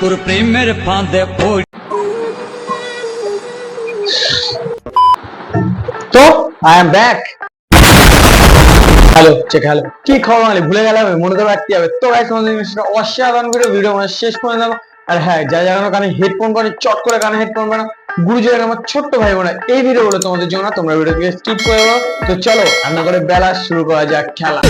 তোর প্রেমের ফাঁদে পড়ি। তো I am back hello check hello. কি খবর মানে ভুলে গেলাম মনে তো রাখতে হবে। তো মিস্টার অসাধারণ ভিডিও ভিডিও মানে শেষ করে দেবো আর হ্যাঁ যা যা কানে হেডফোন করে চট করে কানে হেডফোন বানা গুরুজনের আমার ছোট্ট ভাই বোনা এই ভিডিওগুলো তোমাদের জন্য তোমরা ভিডিওকে স্কিপ করে দাও তো চলো রান্না করে বেলা শুরু করা যাক খেলা।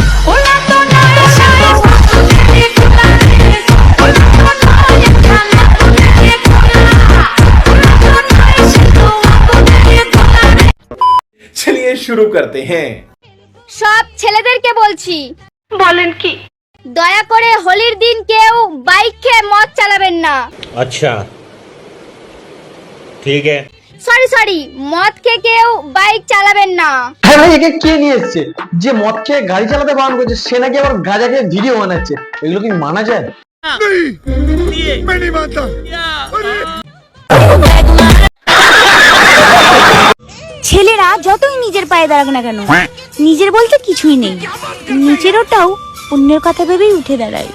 चलिए शुरू करते हैं সব ছেলেদেরকে বলছি বলেন কি দয়া করে হোলির দিন কেউ বাইক খেয়ে মদ চালাবেন না अच्छा ठीक है সরি সরি মদ খেয়ে কেউ বাইক চালাবেন না হ্যাঁ ভাই একে কে নিয়ে এসছে যে মদ খেয়ে গাড়ি চালাতে বারণ করছে সে নাকি আবার গাঁজা খেয়ে ভিডিও বানাচ্ছে এগুলো কি মানা যায় নিজের পায়ে দাঁড়াবে না কেন? হ্যাঁ। নিজের বলতে কিছুই নেই। নিজের ওটাও অন্যের কথা ভেবেই উঠে দাঁড়ায়।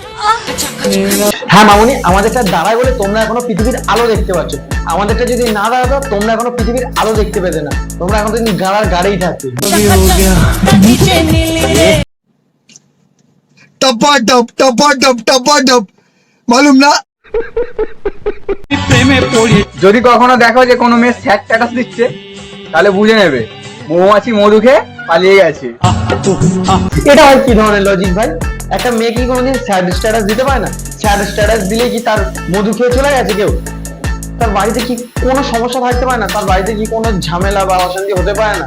হ্যাঁ মামুনি আমাদেরটা দাঁড়ায় বলে তোমরা এখনও পৃথিবীর আলো দেখতে পাচ্ছ। আমাদেরটা যদি না দাঁড়াতো তোমরা এখনও পৃথিবীর আলো দেখতে পেতে না। তোমরা এখন তুমি গাড়ার গাড়েই থাকতে। টপা টপ টপা টপ টপা টপ মালুম না যদি কখনো দেখো যে কোনো মেয়ে স্যাট স্ট্যাটাস দিচ্ছে তাহলে বুঝে নেবে। মৌমাছি মধু খেয়ে পালিয়ে গেছে এটা হয় কি ধরনের লজিক ভাই একটা মেয়ে কি কোনোদিন স্যাড স্ট্যাটাস দিতে পারে না স্যাড স্ট্যাটাস দিলে কি তার মধু খেয়ে চলে গেছে কেউ তার বাড়িতে কি কোনো সমস্যা থাকতে পারে না তার বাড়িতে কি কোনো ঝামেলা বা অশান্তি হতে পারে না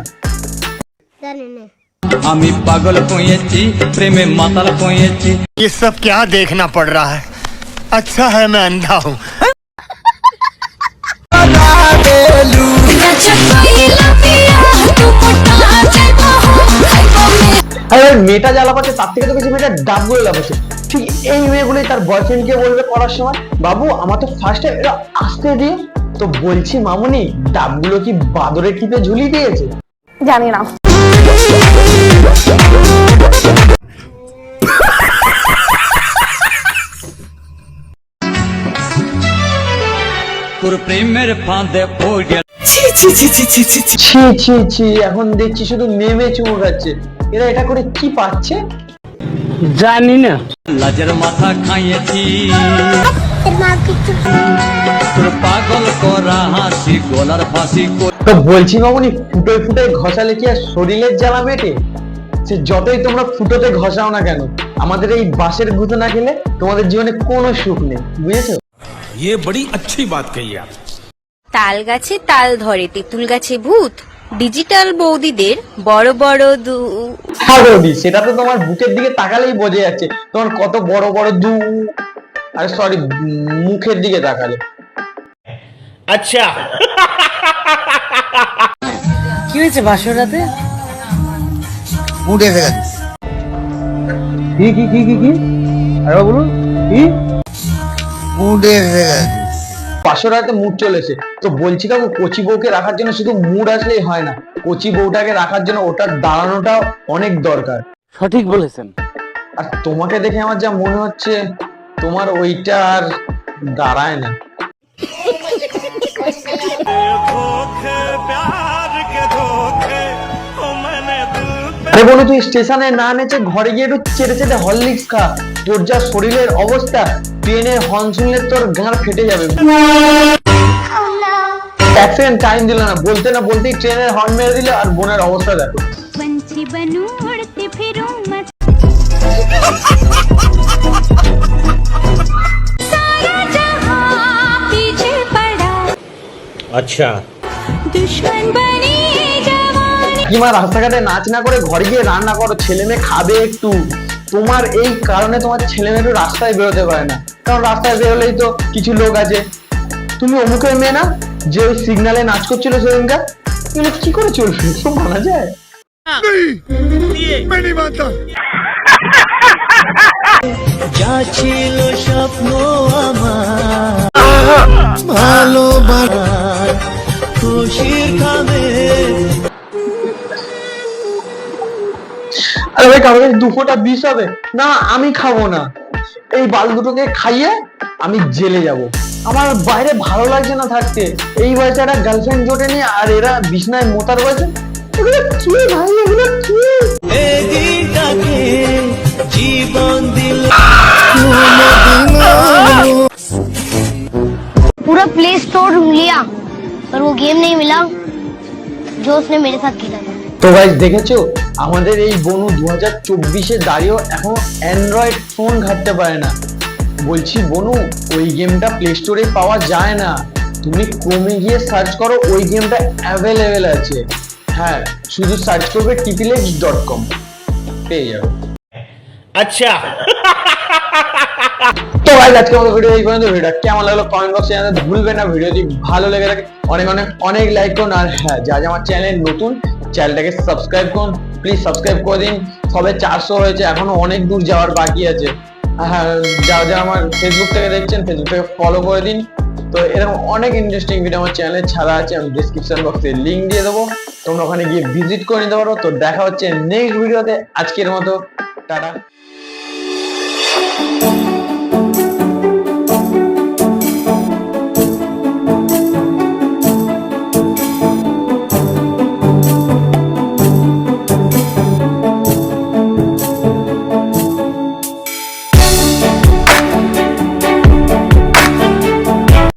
আমি পাগল হয়েছি প্রেমে মাতাল হয়েছি ये सब क्या देखना पड़ रहा है अच्छा है मैं अंधा हूँ মেয়েটা জ্বালা পাচ্ছে তার থেকে তো বেশি মেয়েটা ডাবগুলো লাফাচ্ছে। ঠিক এই মেয়েগুলোই তার বয়ফ্রেন্ডকে বলবে করার সময় বাবু আমার তো ফার্স্টে এটা আসতে দিও তো বলছি মামুনি ডাবগুলো কি বাদরের টিপে ঝুলিয়ে দিয়েছে? জানি না। তোর প্রেমের ফাঁদে পড়ি ছি ছি ছি এখন দেখছি শুধু নেমে চুমু খাচ্ছে। এরা এটা করে কি পাচ্ছে লাজের মাথা খাইয়েছি তোর পাগল করা হাসি গলার ফাঁসি কর- তো বলছি মামুনি ফুটোয় ফুটোয় ঘষালে কি আর শরীরের জ্বালা মেটে সে যতই তোমরা ফুটোতে ঘষাও না কেন আমাদের এই বাঁশের গুঁতো না খেলে তোমাদের জীবনে কোনো সুখ নেই বুঝেছো ये बड़ी अच्छी बात कही आप তাল গাছে তাল ধরে তেঁতুল গাছে ভূত ডিজিটাল বৌদিদের বড় বড় দু। হ্যাঁ বৌদি সেটা তো তোমার বুকের দিকে তাকালেই বোঝা যাচ্ছে। তোমার কত বড় বড় দু। আরে সরি মুখের দিকে তাকালে। আচ্ছা। কি হয়েছে বাসর রাতে মুড এসে কি কি কি কি কি? আরে বলুন কি? মুড়ে ফেলে পাঁচশো টাকাতে মুড চলেছে তো বলছি কাকু কচি বউকে রাখার জন্য শুধু মুড আসলেই হয় না। কচি বউটাকে রাখার জন্য ওটার দাঁড়ানোটা অনেক দরকার। সঠিক বলেছেন। আর তোমাকে দেখে আমার যা মনে হচ্ছে তোমার ওইটা আর দাঁড়ায় না। আরে বলো তুই স্টেশনে না নেচে ঘরে গিয়ে একটু চেটে চেটে হরলিক্স খা। তোর যা শরীরের অবস্থা ট্রেনের হর্ন শুনলে তোর গাঁড় ফেটে যাবে। অ্যাক্সিডেন্ট টাইম দিল না বলতে না বলতেই ট্রেনের হর্ন মেরে দিল আর বোনের অবস্থা দেখো। আচ্ছা। রাস্তাঘাটে নাচ না করে ঘরে গিয়ে রান্না করো? ছেলে মেয়ে খাবে একটু। তোমার এই কারণে তোমার ছেলে মেয়ে রাস্তায় বেরোতে পারে না। কারণ রাস্তায় বেরোলেই তো কিছু লোক আছে। তুমি অমুকের মেয়ে না? যে ওই সিগনালে নাচ করছিল সেদিনকার? তুমি কি করে চলবে? সব মানা যায়? আরে ভাই দু ফোঁটা বিষ হবে। না, আমি খাব না। এই বাল দুটোকে খাইয়ে আমি জেলে যাব আমার বাইরে ভালো লাগছে না থাকতে এই বয়সে একটা গার্লফ্রেন্ড জোটেনি আর এরা বিছনায় মোতার বয়সে এগুলো কি ভাই এগুলো কি पूरा प्ले स्टोर ढूंढ लिया पर वो गेम नहीं मिला जो उसने मेरे साथ खेला था তো ভাই দেখেছো আমাদের এই বনু দু হাজার চব্বিশে দাঁড়িয়েও এখন অ্যান্ড্রয়েড ফোন ঘাটতে পারে না। বলছি বনু ওই গেমটা প্লে স্টোরে পাওয়া যায় না। তুমি কমে গিয়ে সার্চ করো ওই গেমটা অ্যাভেলেবেল আছে। হ্যাঁ শুধু সার্চ করবে টিপিলেক্স ডট কম পেয়ে যাবে। আচ্ছা। তো ভাই আজকে আমাদের ভিডিও এই পর্যন্ত। ভিডিও কেমন লাগল কমেন্ট বক্সে জানাতে ভুলবে না। ভিডিও যদি ভালো লেগে থাকে অনেক অনেক অনেক লাইক করুন। আর হ্যাঁ যা যা আমার চ্যানেল নতুন চ্যানেলটাকে সাবস্ক্রাইব করুন। প্লিজ সাবস্ক্রাইব করে দিন। সবে চারশো হয়েছে, এখনও অনেক দূর যাওয়ার বাকি আছে। যা যা যারা যারা আমার ফেসবুক থেকে দেখছেন ফেসবুক থেকে ফলো করে দিন। তো এরকম অনেক ইন্টারেস্টিং ভিডিও আমার চ্যানেলে ছাড়া আছে, আমি ডিসক্রিপশন বক্সে লিঙ্ক দিয়ে দেবো। তোমরা ওখানে গিয়ে ভিজিট করে নিতে পারো। তো দেখা হচ্ছে নেক্সট ভিডিওতে আজকের মতো, টাটা।